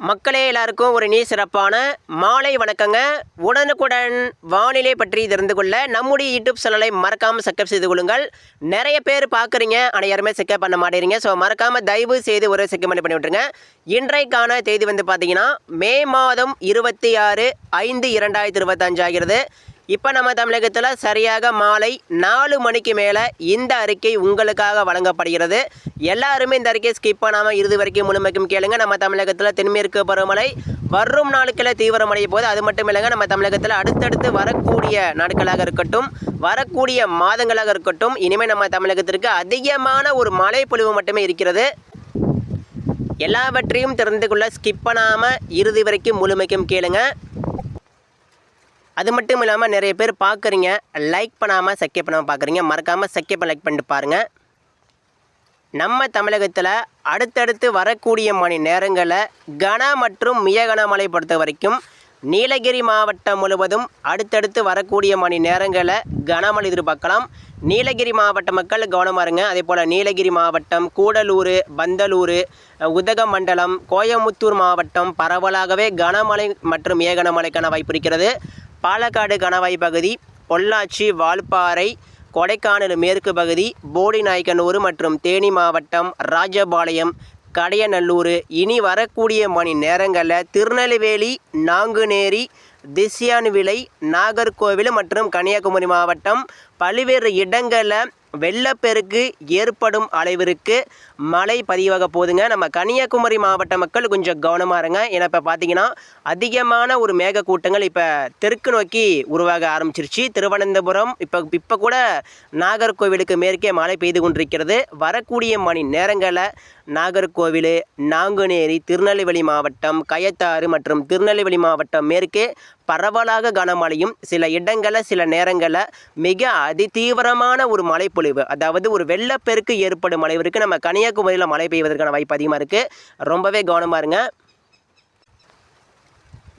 மக்களே எல்லாருக்கும் ஒரு நீ சிறப்பான மாலை வணக்கங்க. உடனுக்குடன் வானிலை பற்றி தெரிந்து கொள்ள நம்முடைய யூடியூப் சேனலை மறக்காமல் சப்ஸ்கிரைப் செய்து கொள்ளுங்கள். நிறைய பேர் பார்க்குறீங்க ஆனால் யாருமே செக்கப் பண்ண மாட்டேறீங்க ஸோ மறக்காமல் தயவு செய்து ஒரு செக்கப் பண்ணி பண்ணி விட்டுருங்க. இன்றைக்கான தேதி வந்து பார்த்தீங்கன்னா மே மாதம் இருபத்தி ஆறு ஐந்து இரண்டாயிரத்தி இருபத்தஞ்சு ஆகிறது. இப்போ நம்ம தமிழகத்தில் சரியாக மாலை நாலு மணிக்கு மேலே இந்த அறிக்கை உங்களுக்காக வழங்கப்படுகிறது. எல்லாருமே இந்த அறிக்கையை ஸ்கிப் பண்ணாமல் இறுதி வரைக்கும் முழுமைக்கும் கேளுங்க. நம்ம தமிழகத்தில் தென்மேற்கு பருவமழை வரும் நாட்களில் தீவிரமடைய போது அது மட்டும் இல்லைங்க நம்ம தமிழகத்தில் அடுத்தடுத்து வரக்கூடிய நாட்களாக இருக்கட்டும் வரக்கூடிய மாதங்களாக இருக்கட்டும் இனிமேல் நம்ம தமிழகத்திற்கு அதிகமான ஒரு மழை பொழிவு மட்டுமே இருக்கிறது. எல்லாவற்றையும் தெரிந்து கொள்ள ஸ்கிப் பண்ணாமல் இறுதி வரைக்கும் முழுமைக்கும் கேளுங்க. அது மட்டும் இல்லாமல் நிறைய பேர் பார்க்குறீங்க லைக் பண்ணாமல் சக்கே பண்ணாமல் பார்க்குறீங்க மறக்காமல் சக்கே பண்ண லைக் பண்ணிட்டு பாருங்கள் நம்ம தமிழகத்தில் அடுத்தடுத்து வரக்கூடிய மணி நேரங்களில் கன மற்றும் மிய கனமழை பொறுத்த வரைக்கும் நீலகிரி மாவட்டம் முழுவதும் அடுத்தடுத்து வரக்கூடிய மணி நேரங்களில் கனமழை எதிர்பார்க்கலாம். நீலகிரி மாவட்ட மக்கள் கவனமாக இருங்க. அதே போல் நீலகிரி மாவட்டம் கூடலூர் பந்தலூர் உதகமண்டலம் கோயமுத்தூர் மாவட்டம் பரவலாகவே கனமழை மற்றும் ஏகனமழைக்கான வாய்ப்பு இருக்கிறது. பாலக்காடு கணவாய் பகுதி பொள்ளாச்சி வால்பாறை கொடைக்கானல் மேற்கு பகுதி போடிநாயக்கனூர் மற்றும் தேனி மாவட்டம் ராஜபாளையம் கடையநல்லூர். இனி வரக்கூடிய மணி நேரங்களில் திருநெல்வேலி நாங்குநேரி திசியான்விலை நாகர்கோவில் மற்றும் கன்னியாகுமரி மாவட்டம் பல்வேறு இடங்களில் வெள்ளப்பெருக்கு ஏற்படும் அளவிற்கு மழை பதிவாக போகுதுங்க. நம்ம கன்னியாகுமரி மாவட்ட மக்கள் கொஞ்சம் கவனமாக இருங்க. ஏன்னா இப்போ பார்த்தீங்கன்னா அதிகமான ஒரு மேகக்கூட்டங்கள் இப்போ தெற்கு நோக்கி உருவாக ஆரம்பிச்சிருச்சு. திருவனந்தபுரம் இப்போ இப்போ கூட நாகர்கோவிலுக்கு மேற்கே மழை பெய்து கொண்டிருக்கிறது. வரக்கூடிய மணி நேரங்களில் நாகர்கோவில் நாங்குநேரி திருநெல்வேலி மாவட்டம் கயத்தாறு மற்றும் திருநெல்வேலி மாவட்டம் மேற்கே பரவலாக கனமழையும் சில இடங்களில் சில நேரங்களில் மிக அதிதீவிரமான ஒரு மழைப்பொழிவு. அதாவது ஒரு வெள்ளப்பெருக்கு ஏற்படும் அளவிற்கு நம்ம கன்னியாகுமரியில் மழை பெய்வதற்கான வாய்ப்பு அதிகமாக இருக்குது ரொம்பவே கவனமாக இருங்க.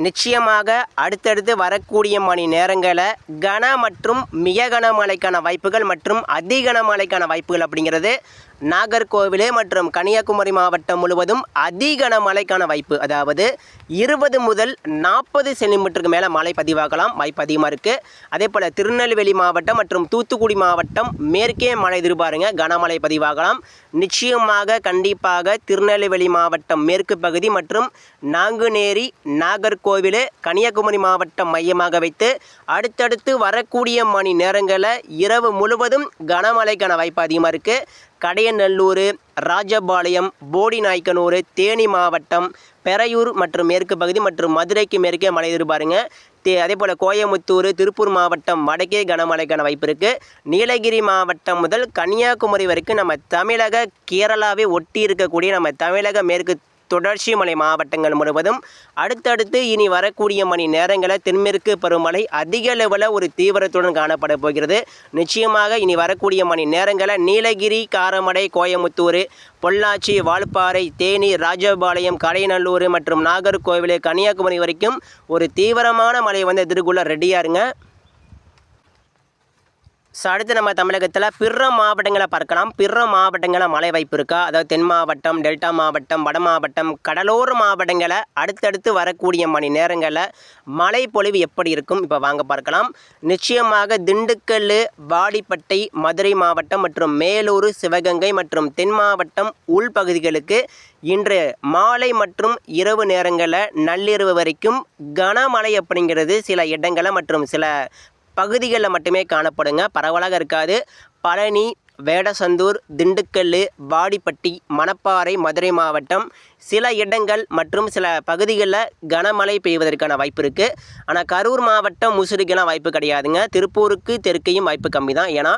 நிச்சயமாக அடுத்தடுத்து வரக்கூடிய மணி நேரங்களில் கன மற்றும் மிக கனமழைக்கான வாய்ப்புகள் மற்றும் அதி கனமழைக்கான வாய்ப்புகள் அப்படிங்கிறது நாகர்கோவில் மற்றும் கன்னியாகுமரி மாவட்டம் முழுவதும் அதி கனமழைக்கான வாய்ப்பு. அதாவது இருபது முதல் நாற்பது சென்டிமீட்டருக்கு மேலே மழை பதிவாகலாம். வாய்ப்பு அதிகமாக இருக்குது அதே போல் திருநெல்வேலி மாவட்டம் மற்றும் தூத்துக்குடி மாவட்டம் மேற்கே மழை எதிர்பாருங்க. கனமழை பதிவாகலாம். நிச்சயமாக கண்டிப்பாக திருநெல்வேலி மாவட்டம் மேற்கு பகுதி மற்றும் நாங்குநேரி நாகர்கோவில் கன்னியாகுமரி மாவட்டம் மையமாக வைத்து அடுத்தடுத்து வரக்கூடிய மணி நேரங்களில் இரவு முழுவதும் கனமழைக்கான வாய்ப்பு அதிகமாக இருக்குது கடையநல்லூர் ராஜபாளையம் போடிநாய்க்கனூர் தேனி மாவட்டம் பெரையூர் மற்றும் மேற்கு பகுதி மற்றும் மதுரைக்கு மேற்கே மழை எதிர்பாருங்க தே அதே போல் கோயமுத்தூர் திருப்பூர் மாவட்டம் வடக்கே கனமழைக்கான வாய்ப்பு இருக்குது நீலகிரி மாவட்டம் முதல் கன்னியாகுமரி வரைக்கும் நம்ம தமிழக கேரளாவை ஒட்டி இருக்கக்கூடிய நம்ம தமிழக மேற்கு தொடர்ச்சி மலை மாவட்டங்கள் முழுவதும் அடுத்தடுத்து இனி வரக்கூடிய மணி நேரங்களில் தென்மேற்கு பருவமழை அதிக அளவில் ஒரு தீவிரத்துடன் காணப்பட போகிறது. நிச்சயமாக இனி வரக்கூடிய மணி நேரங்களில் நீலகிரி காரமடை கோயமுத்தூர் பொள்ளாச்சி வால்பாறை தேனி ராஜபாளையம் கடையநல்லூர் மற்றும் நாகர்கோவில் கன்னியாகுமரி வரைக்கும் ஒரு தீவிரமான மழை வந்து எதிர்கொள்ள ரெடியாக இருங்க. ஸோ அடுத்து நம்ம தமிழகத்தில் பிற மாவட்டங்களை பார்க்கலாம். பிற மாவட்டங்களில் மழை வாய்ப்பு இருக்கா? அதாவது தென் மாவட்டம் டெல்டா மாவட்டம் வட மாவட்டம் கடலோர மாவட்டங்களை அடுத்தடுத்து வரக்கூடிய மணி நேரங்களில் மழை பொழிவு எப்படி இருக்கும்? இப்போ வாங்க பார்க்கலாம். நிச்சயமாக திண்டுக்கல் வாடிப்பட்டை மதுரை மாவட்டம் மற்றும் மேலூர் சிவகங்கை மற்றும் தென் மாவட்டம் உள்பகுதிகளுக்கு இன்று மாலை மற்றும் இரவு நேரங்களில் நள்ளிரவு வரைக்கும் கனமழை அப்படிங்கிறது சில இடங்களில் மற்றும் சில பகுதிகளில் மட்டுமே காணப்படுங்க. பரவலாக இருக்காது. பழனி வேடசந்தூர் திண்டுக்கல் வாடிப்பட்டி மணப்பாறை மதுரை மாவட்டம் சில இடங்கள் மற்றும் சில பகுதிகளில் கனமழை பெய்வதற்கான வாய்ப்பு இருக்குது ஆனால் கரூர் மாவட்டம் முசுறுக்கெல்லாம் வாய்ப்பு கிடையாதுங்க. திருப்பூருக்கு தெற்கையும் வாய்ப்பு கம்மி தான் ஏன்னா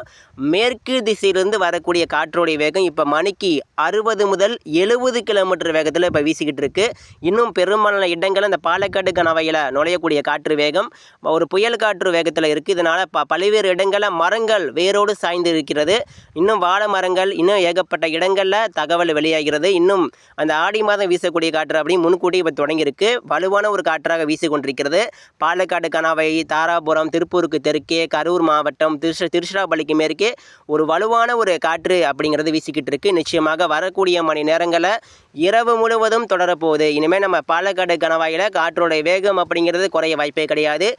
மேற்கு திசையிலிருந்து வரக்கூடிய காற்றோடைய வேகம் இப்போ மணிக்கு அறுபது முதல் எழுபது கிலோமீட்டர் வேகத்தில் இப்போ வீசிக்கிட்டு இருக்கு. இன்னும் பெரும்பாலான இடங்கள் இந்த பாலக்காடு கணவையில் நுழையக்கூடிய காற்று வேகம் ஒரு புயல் காற்று வேகத்தில் இருக்குது இதனால் ப பல்வேறு இடங்களில் மரங்கள் வேரோடு சாய்ந்து இருக்கிறது. இன்னும் வாழை மரங்கள் இன்னும் ஏகப்பட்ட இடங்களில் தகவல் வெளியாகிறது. இன்னும் அந்த ஆடி மாதம் வீசக்கூடிய காற்று அப்படின்னு முன்கூட்டி இப்போ தொடங்கியிருக்கு. வலுவான ஒரு காற்றாக வீசிக்கொண்டிருக்கிறது. பாலக்காடு கணவை தாராபுரம் திருப்பூருக்கு தெற்கே கரூர் மாவட்டம் திருஷ திருச்சிராப்பள்ளிக்கு மேற்கே ஒரு வலுவான ஒரு காற்று அப்படிங்கிறது வீசிக்கிட்டு இருக்கு நிச்சயமாக வரக்கூடிய மணி நேரங்களில் இரவு முழுவதும் தொடரப்போகுது. இனிமேல் நம்ம பாலக்காடு கணவாயில் காற்றோடைய வேகம் அப்படிங்கிறது குறைய வாய்ப்பே கிடையாது.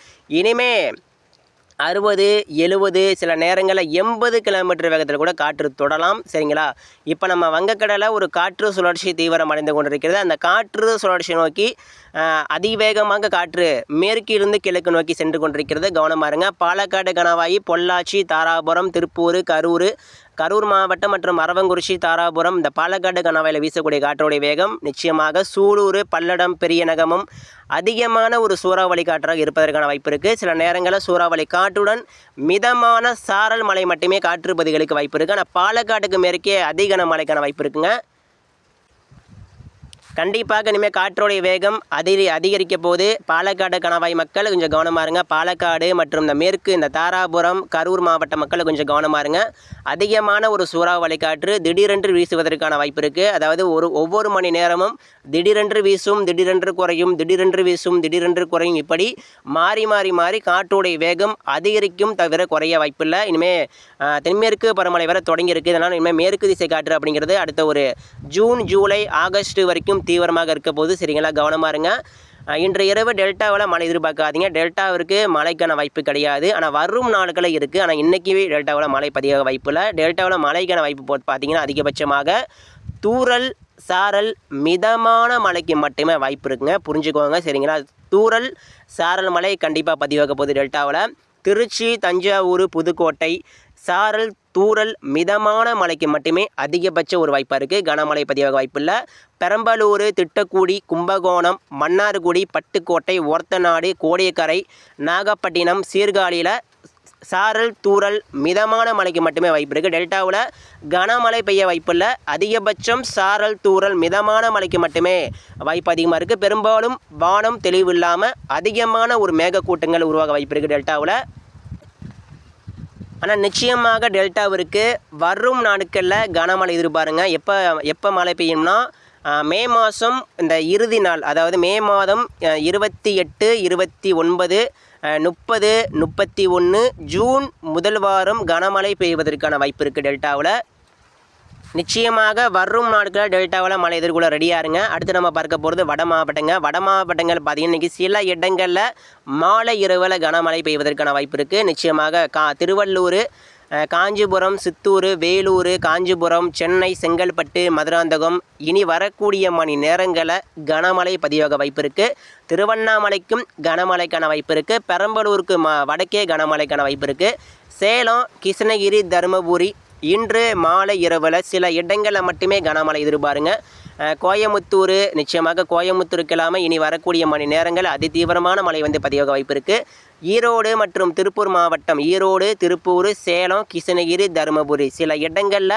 இனிமே அறுபது எழுபது சில நேரங்களில் எண்பது கிலோமீட்டர் வேகத்தில் கூட காற்று தொடலாம். சரிங்களா? இப்போ நம்ம வங்கக்கடலில் ஒரு காற்று சுழற்சி தீவிரம் அடைந்து கொண்டிருக்கிறது. அந்த காற்று சுழற்சி நோக்கி அதிவேகமாக காற்று மேற்கிலிருந்து கிழக்கு நோக்கி சென்று கொண்டிருக்கிறது. கவனமாக இருங்க. பாலக்காடு கணவாயி பொள்ளாச்சி தாராபுரம் திருப்பூர் கரூர் கரூர் மாவட்டம் மற்றும் அரவங்குறிச்சி தாராபுரம். இந்த பாலக்காடு கணவாயில் வீசக்கூடிய காற்றோடைய வேகம் நிச்சயமாக சூலூர் பல்லடம் பெரிய நகமும் அதிகமான ஒரு சூறாவளி காற்றாக இருப்பதற்கான வாய்ப்பு இருக்குது சில நேரங்களில் சூறாவளி காற்றுடன் மிதமான சாரல் மழை மட்டுமே காற்றுப்பதிகளுக்கு வாய்ப்பு இருக்குது ஆனால் பாலக்காட்டுக்கு மேற்கே அதிக மழைக்கான வாய்ப்பு இருக்குங்க. கண்டிப்பாக இனிமேல் காற்றோடைய வேகம் அதிரி அதிகரிக்க போது பாலக்காடு கணவாய் மக்கள் கொஞ்சம் கவனமாக இருங்க. பாலக்காடு மற்றும் இந்த மேற்கு இந்த தாராபுரம் கரூர் மாவட்ட மக்கள் கொஞ்சம் கவனமாக இருங்க. அதிகமான ஒரு சூறாவளி காற்று திடீரென்று வீசுவதற்கான வாய்ப்பு இருக்குது அதாவது ஒரு ஒவ்வொரு மணி நேரமும் திடீரென்று வீசும் திடீரென்று குறையும் திடீரென்று வீசும் திடீரென்று குறையும் இப்படி மாறி மாறி மாறி காற்றோடைய வேகம் அதிகரிக்கும் தவிர குறைய வாய்ப்பில்லை. இனிமேல் தென்மேற்கு பருவமழை வர தொடங்கியிருக்கு. இதனால் இனிமேல் மேற்கு திசை காற்று அப்படிங்கிறது அடுத்த ஒரு ஜூன் ஜூலை ஆகஸ்ட் வரைக்கும் தீவிரமாக இருக்க போது சரிங்களா? கவனமாக இருங்க. இன்று இரவு டெல்டாவில் மழை எதிர்பார்க்காதீங்க. டெல்டாவிற்கு மழைக்கான வாய்ப்பு கிடையாது. ஆனால் வரும் நாட்களில் இருக்குது ஆனால் இன்றைக்கி டெல்டாவில் மழை பதிவாக வாய்ப்பு இல்லை. டெல்டாவில் மழைக்கான வாய்ப்பு போட்டு பார்த்தீங்கன்னா அதிகபட்சமாக தூரல் சாரல் மிதமான மழைக்கு மட்டுமே வாய்ப்பு இருக்குங்க. புரிஞ்சுக்கோங்க சரிங்களா? தூரல் சாரல் மழை கண்டிப்பாக பதிவாக போகுது டெல்டாவில். திருச்சி தஞ்சாவூர் புதுக்கோட்டை சாரல் தூறல் மிதமான மழைக்கு மட்டுமே அதிகபட்ச ஒரு வாய்ப்பாக இருக்குது கனமழை பதிவாக வாய்ப்பில்லை. பெரம்பலூர் திட்டக்குடி கும்பகோணம் மன்னார்குடி பட்டுக்கோட்டை ஒரத்தநாடு கோடியக்கரை நாகப்பட்டினம் சீர்காழியில் சாரல் தூரல் மிதமான மழைக்கு மட்டுமே வாய்ப்பு இருக்குது டெல்டாவில் கனமழை பெய்ய வாய்ப்பில்லை. அதிகபட்சம் சாரல் தூறல் மிதமான மழைக்கு மட்டுமே வாய்ப்பு அதிகமாக இருக்குது பெரும்பாலும் வானம் தெளிவு இல்லாமல் அதிகமான ஒரு மேகக்கூட்டங்கள் உருவாக வாய்ப்பு இருக்குது டெல்டாவில். ஆனால் நிச்சயமாக டெல்டாவிற்கு வரும் நாட்களில் கனமழை எதிர்பாருங்க. எப்போ எப்போ மழை பெய்யும்னா மே மாதம் இந்த இறுதி நாள் அதாவது மே மாதம் இருபத்தி எட்டு இருபத்தி ஒன்பது முப்பது முப்பத்தி ஒன்று ஜூன் முதல் வாரம் கனமழை பெய்வதற்கான வாய்ப்பு இருக்குது டெல்டாவில். நிச்சயமாக வரும் நாட்களில் டெல்டாவில் மழை எதிர்கொள்ள ரெடியாக இருங்க அடுத்து நம்ம பார்க்க போகிறது வட மாவட்டங்க. வட மாவட்டங்கள் பார்த்தீங்கன்னா இன்றைக்கி சில இடங்களில் மாலை இரவில் கனமழை பெய்வதற்கான வாய்ப்பு இருக்குது நிச்சயமாக கா திருவள்ளூர் காஞ்சிபுரம் சித்தூர் வேலூர் காஞ்சிபுரம் சென்னை செங்கல்பட்டு மதுராந்தகம் இனி வரக்கூடிய மணி நேரங்களில் கனமழை பதிவாக வாய்ப்பு இருக்குது திருவண்ணாமலைக்கும் கனமழைக்கான வாய்ப்பு இருக்குது பெரம்பலூருக்கு ம வடக்கே கனமழைக்கான வாய்ப்பு இருக்குது சேலம் கிருஷ்ணகிரி தருமபுரி இன்று மாலை இரவில் சில இடங்களில் மட்டுமே கனமழை எதிர்பாருங்க. கோயமுத்தூர் நிச்சயமாக கோயமுத்தூருக்கு இல்லாமல் இனி வரக்கூடிய மணி நேரங்கள் அதிதீவிரமான மழை வந்து பதிவாக வாய்ப்பு இருக்குது ஈரோடு மற்றும் திருப்பூர் மாவட்டம் ஈரோடு திருப்பூர் சேலம் கிருஷ்ணகிரி தருமபுரி சில இடங்களில்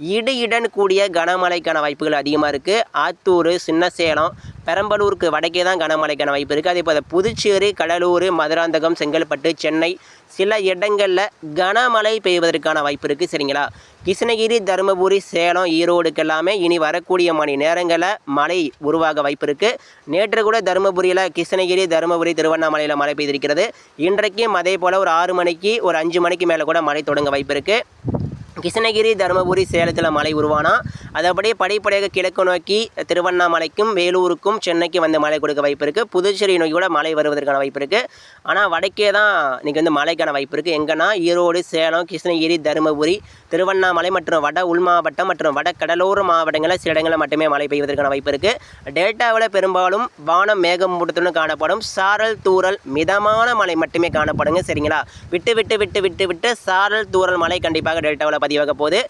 இடியுடன் கூடிய கனமழைக்கான வாய்ப்புகள் அதிகமாக இருக்குது ஆத்தூர் சின்ன சேலம் பெரம்பலூருக்கு வடக்கே தான் கனமழைக்கான வாய்ப்பு இருக்குது அதே போல் புதுச்சேரி கடலூர் மதுராந்தகம் செங்கல்பட்டு சென்னை சில இடங்களில் கனமழை பெய்வதற்கான வாய்ப்பு இருக்குது சரிங்களா? கிருஷ்ணகிரி தருமபுரி சேலம் ஈரோடுக்கு எல்லாமே இனி வரக்கூடிய மணி நேரங்களில் மழை உருவாக வாய்ப்பு இருக்குது நேற்று கூட தருமபுரியில் கிருஷ்ணகிரி தருமபுரி திருவண்ணாமலையில் மழை பெய்திருக்கிறது. இன்றைக்கும் அதே போல் ஒரு ஆறு மணிக்கு ஒரு அஞ்சு மணிக்கு மேலே கூட மழை தொடங்க வாய்ப்பு இருக்குது கிருஷ்ணகிரி தருமபுரி சேலத்தில் மழை உருவானா? அது அப்படியே படிப்படியாக கிழக்கு நோக்கி திருவண்ணாமலைக்கும் வேலூருக்கும் சென்னைக்கு வந்து மழை கொடுக்க வாய்ப்பு இருக்குது புதுச்சேரி நோக்கி கூட மழை வருவதற்கான வாய்ப்பு இருக்குது ஆனால் வடக்கே தான் இன்றைக்கி வந்து மழைக்கான வாய்ப்பு இருக்குது எங்கன்னா ஈரோடு சேலம் கிருஷ்ணகிரி தருமபுரி திருவண்ணாமலை மற்றும் வட உள் மாவட்டம் மற்றும் வட கடலோர மாவட்டங்களில் சில இடங்களில் மட்டுமே மழை பெய்வதற்கான வாய்ப்பு இருக்குது டேட்டாவில் பெரும்பாலும் வானம் மேகம் மூட்டத்துடன் காணப்படும். சாரல் தூரல் மிதமான மழை மட்டுமே காணப்படுங்க. சரிங்களா? விட்டு விட்டு விட்டு விட்டு விட்டு சாரல் தூரல் மழை கண்டிப்பாக டேட்டாவில் பதிவாக போகுது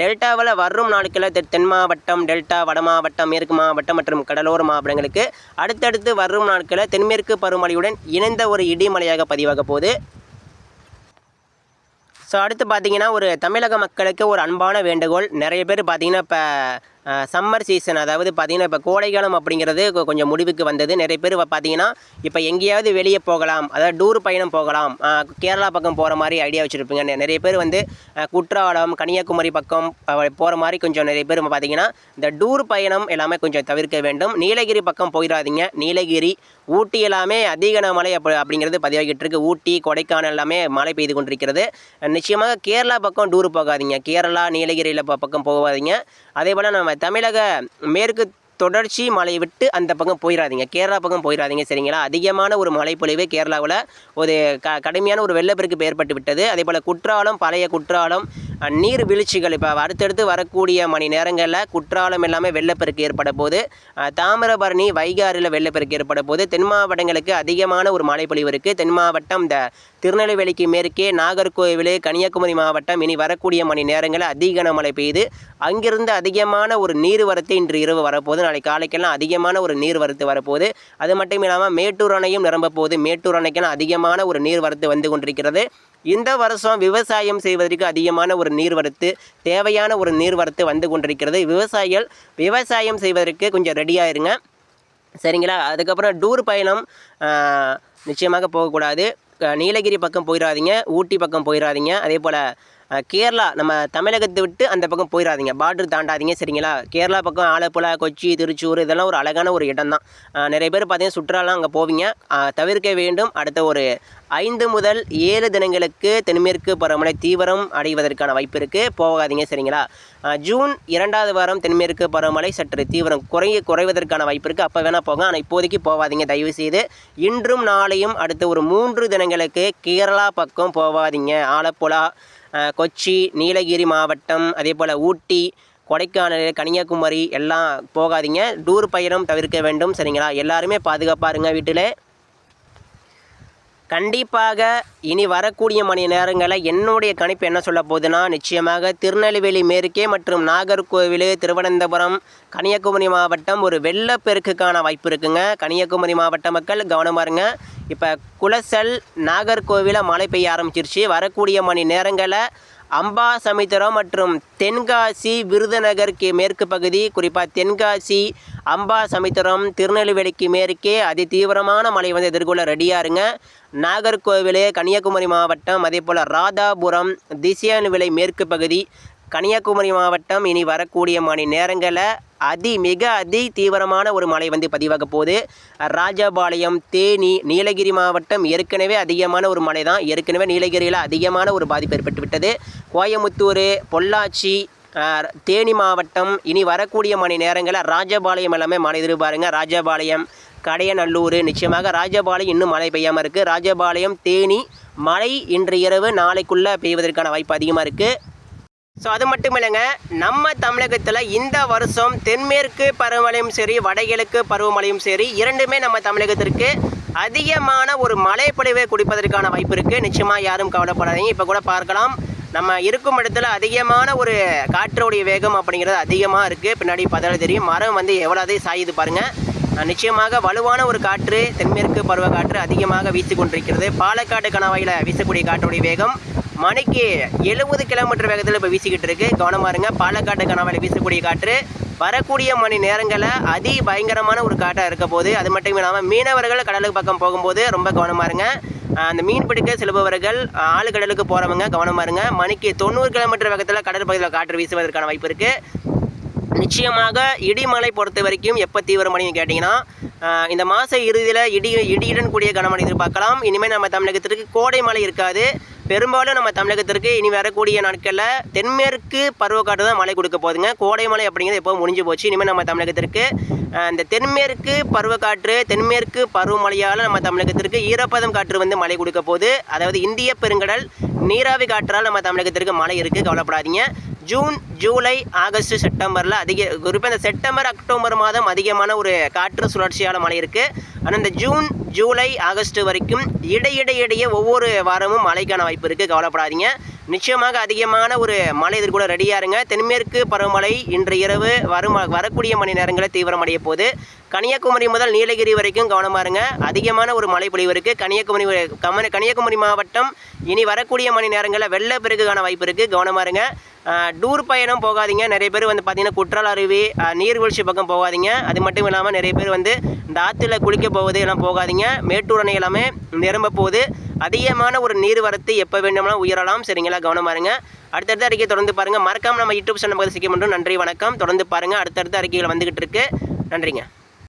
டெல்டாவில் வரும் நாட்களில் தென் தென் மாவட்டம் டெல்டா வட மாவட்டம் மேற்கு மாவட்டம் மற்றும் கடலோர மாவட்டங்களுக்கு அடுத்தடுத்து வரும் நாட்களில் தென்மேற்கு பருவமழையுடன் இணைந்த ஒரு இடிமலையாக பதிவாக போகுது ஸோ அடுத்து பார்த்தீங்கன்னா ஒரு தமிழக மக்களுக்கு ஒரு அன்பான வேண்டுகோள். நிறைய பேர் பார்த்தீங்கன்னா இப்போ சம்மர் சீசன் அதாவது பார்த்திங்கன்னா இப்போ கோடைக்காலம் அப்படிங்கிறது கொஞ்சம் முடிவுக்கு வந்தது. நிறைய பேர் பார்த்தீங்கன்னா இப்போ எங்கேயாவது வெளியே போகலாம். அதாவது டூர் பயணம் போகலாம். கேரளா பக்கம் போகிற மாதிரி ஐடியா வச்சுருப்பீங்க. நிறைய பேர் வந்து குற்றாலம் கன்னியாகுமரி பக்கம் போகிற மாதிரி கொஞ்சம் நிறைய பேர் பார்த்தீங்கன்னா இந்த டூர் பயணம் எல்லாமே கொஞ்சம் தவிர்க்க வேண்டும். நீலகிரி பக்கம் போயிடாதீங்க நீலகிரி ஊட்டி எல்லாமே அதிக மழை அப்ப அப்படிங்கிறது பதிவாகிட்டு இருக்குது ஊட்டி கொடைக்கானல் எல்லாமே மழை பெய்து கொண்டிருக்கிறது. நிச்சயமாக கேரளா பக்கம் டூர் போகாதீங்க. கேரளா நீலகிரியில் பக்கம் போகாதீங்க. அதே போல் நம்ம தமிழக மேற்கு தொடர்ச்சி மலையை விட்டு அந்த பக்கம் போயிடாதீங்க கேரளா பக்கம் போயிடாதீங்க சரிங்களா? அதிகமான ஒரு மழைப்பொழிவு கேரளாவில் ஒரு க கடுமையான ஒரு வெள்ளப்பெருக்கு ஏற்பட்டு விட்டது. அதே போல் குற்றாலம் பழைய குற்றாலம் நீர் வீழ்ச்சிகள். இப்போ அடுத்தடுத்து வரக்கூடிய மணி நேரங்களில் குற்றாலம் எல்லாமே வெள்ளப்பெருக்கு ஏற்பட போது தாமிரபரணி வைகாரில் வெள்ளப்பெருக்கு ஏற்பட போது தென் மாவட்டங்களுக்கு அதிகமான ஒரு மழைப்பொழிவு இருக்குது தென் மாவட்டம் இந்த திருநெல்வேலிக்கு மேற்கே நாகர்கோவில் கன்னியாகுமரி மாவட்டம் இனி வரக்கூடிய மணி நேரங்களில் அதிக கனமழை பெய்யுது. அங்கிருந்து அதிகமான ஒரு நீர்வரத்து இன்று இரவு வரப்போகுது. நாளை காலைக்கெல்லாம் அதிகமான ஒரு நீர்வரத்து வரப்போகுது. அது மட்டும் இல்லாமல் மேட்டூர் அணையும் நிரம்ப போகுது. மேட்டூர் அணைக்கெல்லாம் அதிகமான ஒரு நீர்வரத்து வந்து கொண்டிருக்கிறது. இந்த வருஷம் விவசாயம் செய்வதற்கு அதிகமான ஒரு நீர்வரத்து தேவையான ஒரு நீர்வரத்து வந்து கொண்டிருக்கிறது. விவசாயிகள் விவசாயம் செய்வதற்கு கொஞ்சம் ரெடியாக இருங்க சரிங்களா? அதுக்கப்புறம் டூர் பயணம் நிச்சயமாக போகக்கூடாது. நீலகிரி பக்கம் போயிடாதீங்க ஊட்டி பக்கம் போயிடாதீங்க அதே போல் கேரளா நம்ம தமிழகத்தை விட்டு அந்த பக்கம் போயிடாதீங்க பார்டர் தாண்டாதீங்க சரிங்களா? கேரளா பக்கம் ஆலப்புழா கொச்சி திருச்சூர் இதெல்லாம் ஒரு அழகான ஒரு இடம் தான் நிறைய பேர் பார்த்தீங்கன்னா சுற்றுலாலாம் அங்கே போவீங்க. தவிர்க்க வேண்டும். அடுத்த ஒரு ஐந்து முதல் ஏழு தினங்களுக்கு தென்மேற்கு பருவமழை தீவிரம் அடைவதற்கான வாய்ப்பு இருக்குது போகாதீங்க சரிங்களா? ஜூன் இரண்டாவது வாரம் தென்மேற்கு பருவமழை சற்று தீவிரம் குறைய குறைவதற்கான வாய்ப்பு இருக்குது அப்போ வேணால் போங்க. ஆனால் இப்போதைக்கு போகாதீங்க. தயவு செய்து இன்றும் நாளையும் அடுத்த ஒரு மூன்று தினங்களுக்கு கேரளா பக்கம் போகாதீங்க. ஆலப்புழா கொச்சி நீலகிரி மாவட்டம் அதே போல் ஊட்டி கொடைக்கானல் கன்னியாகுமரி எல்லாம் போகாதீங்க. டூர் பயணம் தவிர்க்க வேண்டும். சரிங்களா? எல்லாருமே பாதுகாப்பாக இருங்க வீட்டில். கண்டிப்பாக இனி வரக்கூடிய மணி நேரங்களில் என்னுடைய கணிப்பு என்ன சொல்ல போகுதுன்னா நிச்சயமாக திருநெல்வேலி மேற்கே மற்றும் நாகர்கோவில் திருவனந்தபுரம் கன்னியாகுமரி மாவட்டம் ஒரு வெள்ளப்பெருக்குக்கான வாய்ப்பு இருக்குங்க. கன்னியாகுமரி மாவட்ட மக்கள் கவனமாக இருங்க. இப்போ குளசல் நாகர்கோவில மழை பெய்ய ஆரம்பிச்சிருச்சு. வரக்கூடிய மணி நேரங்களில் அம்பா சமுத்திரம் மற்றும் தென்காசி விருதுநகர் மேற்கு பகுதி குறிப்பாக தென்காசி அம்பா சமுத்திரம் திருநெல்வேலிக்கு மேற்கே அதி தீவிரமான மழை வந்து எதிர்கொள்ள ரெடியாக இருங்க நாகர்கோவில் கன்னியாகுமரி மாவட்டம் அதே போல் ராதாபுரம் திசியானுவிலை மேற்கு பகுதி கன்னியாகுமரி மாவட்டம் இனி வரக்கூடிய மணி நேரங்களில் அதி மிக அதி தீவிரமான ஒரு மழை வந்து பதிவாக போகுது. ராஜபாளையம் தேனி நீலகிரி மாவட்டம் ஏற்கனவே அதிகமான ஒரு மழை தான் ஏற்கனவே நீலகிரியில் அதிகமான ஒரு பாதிப்பு ஏற்பட்டு விட்டது கோயமுத்தூர் பொள்ளாச்சி தேனி மாவட்டம் இனி வரக்கூடிய மணி நேரங்களில் ராஜபாளையம் எல்லாமே மழை எதிர்பாருங்க ராஜபாளையம் கடையநல்லூர் நிச்சயமாக ராஜபாளையம் இன்னும் மழை பெய்யாமல் இருக்குது ராஜபாளையம் தேனி மழை இன்று இரவு நாளைக்குள்ளே பெய்வதற்கான வாய்ப்பு அதிகமாக இருக்குது ஸோ அது மட்டும் இல்லைங்க நம்ம தமிழகத்தில் இந்த வருஷம் தென்மேற்கு பருவமழையும் சரி வடகிழக்கு பருவமழையும் சரி இரண்டுமே நம்ம தமிழகத்திற்கு அதிகமான ஒரு மழைப்பொழிவை குடிப்பதற்கான வாய்ப்பு இருக்குது நிச்சயமாக யாரும் கவலைப்படாதீங்க. இப்போ கூட பார்க்கலாம் நம்ம இருக்கும் இடத்துல அதிகமான ஒரு காற்றோடைய வேகம் அப்படிங்கிறது அதிகமாக இருக்குது பின்னாடி பார்த்தாலே தெரியும். மரம் வந்து எவ்வளவு சாயுது பாருங்கள் நிச்சயமாக வலுவான ஒரு காற்று தென்மேற்கு பருவ காற்று அதிகமாக வீசிக்கொண்டிருக்கிறது பாலக்காடு கணவாயில் வீசக்கூடிய காற்றுடைய வேகம் மணிக்கு எழுபது கிலோமீட்டர் வேகத்தில் இப்போ வீசிக்கிட்டு இருக்கு. கவனமாக இருங்க. பாலக்காட்டு கணவாயில் வீசக்கூடிய காற்று. வரக்கூடிய மணி நேரங்களில் அதி பயங்கரமான ஒரு காட்டாக இருக்க போது அது மட்டும் இல்லாமல் மீனவர்கள் கடலுக்கு பக்கம் போகும்போது ரொம்ப கவனமாக இருங்க. அந்த மீன் பிடிக்க செல்பவர்கள் ஆளு கடலுக்கு போகிறவங்க கவனமாக இருங்க. மணிக்கு தொண்ணூறு கிலோமீட்டர் வேகத்தில் கடல் பகுதியில் காற்று வீசுவதற்கான வாய்ப்பு இருக்குது நிச்சயமாக இடிமலை பொறுத்த வரைக்கும் எப்போ தீவிரமடையும் கேட்டிங்கன்னா இந்த மாத இறுதியில் இடி இடியுடன் கூடிய கனமழை எதிர்பார்க்கலாம். இனிமேல் நம்ம தமிழகத்திற்கு கோடை மழை இருக்காது. பெரும்பாலும் நம்ம தமிழகத்திற்கு இனி வரக்கூடிய நாட்களில் தென்மேற்கு பருவக்காற்று தான் மழை கொடுக்க போகுதுங்க. கோடை மழை அப்படிங்கிறது எப்போ முடிஞ்சு போச்சு. இனிமேல் நம்ம தமிழகத்திற்கு இந்த தென்மேற்கு பருவக்காற்று தென்மேற்கு பருவமழையால் நம்ம தமிழகத்திற்கு ஈரப்பதம் காற்று வந்து மழை கொடுக்க போகுது. அதாவது இந்திய பெருங்கடல் நீராவி காற்றால் நம்ம தமிழகத்திற்கு மழை இருக்குது கவலைப்படாதீங்க. ஜூன் ஜூலை ஆகஸ்ட் செப்டம்பரில் அதிக குறிப்பாக இந்த செப்டம்பர் அக்டோபர் மாதம் அதிகமான ஒரு காற்று சுழற்சியால் மழை இருக்குது ஆனால் இந்த ஜூன் ஜூலை ஆகஸ்ட் வரைக்கும் இடையிடையிடையே ஒவ்வொரு வாரமும் மழைக்கான வாய்ப்பு இருக்குது கவலைப்படாதீங்க. நிச்சயமாக அதிகமான ஒரு மழை எதிர்கொள்ள ரெடியாக இருங்க. தென்மேற்கு பருவமழை இன்று இரவு வரும் வரக்கூடிய மணி நேரங்களில் தீவிரமடைய போது. கன்னியாகுமரி முதல் நீலகிரி வரைக்கும் கவனமாக இருங்க. அதிகமான ஒரு மழை பொழிவு இருக்குது கன்னியாகுமரி வரை- கம- கன்னியாகுமரி மாவட்டம் இனி வரக்கூடிய மணி நேரங்களில் வெள்ளப்பெருக்குக்கான வாய்ப்பு இருக்குது கவனமாக இருங்க. டூர் பயணம் போகாதீங்க. நிறைய பேர் வந்து பார்த்திங்கன்னா குற்றால அருவி நீர்வீழ்ச்சி பக்கம் போகாதீங்க. அது மட்டும் இல்லாமல் நிறைய பேர் வந்து இந்த ஆற்றுல குளிக்க போவது எல்லாம் போகாதீங்க. மேட்டூர் அணை எல்லாமே நிரம்ப போகுது. அதிகமான ஒரு நீர்வரத்து எப்போ வேண்டுமானால் உயரலாம். சரிங்களா? கவனமாக இருங்க. அடுத்தடுத்த அறிக்கை தொடர்ந்து பாருங்கள் மறக்காமல் நம்ம யூடியூப் சேனல் பக்கத்தில் சிக்க மட்டும் நன்றி வணக்கம். தொடர்ந்து பாருங்கள் அடுத்தடுத்த அறிக்கைகள் வந்துகிட்டு இருக்கு. நன்றிங்க.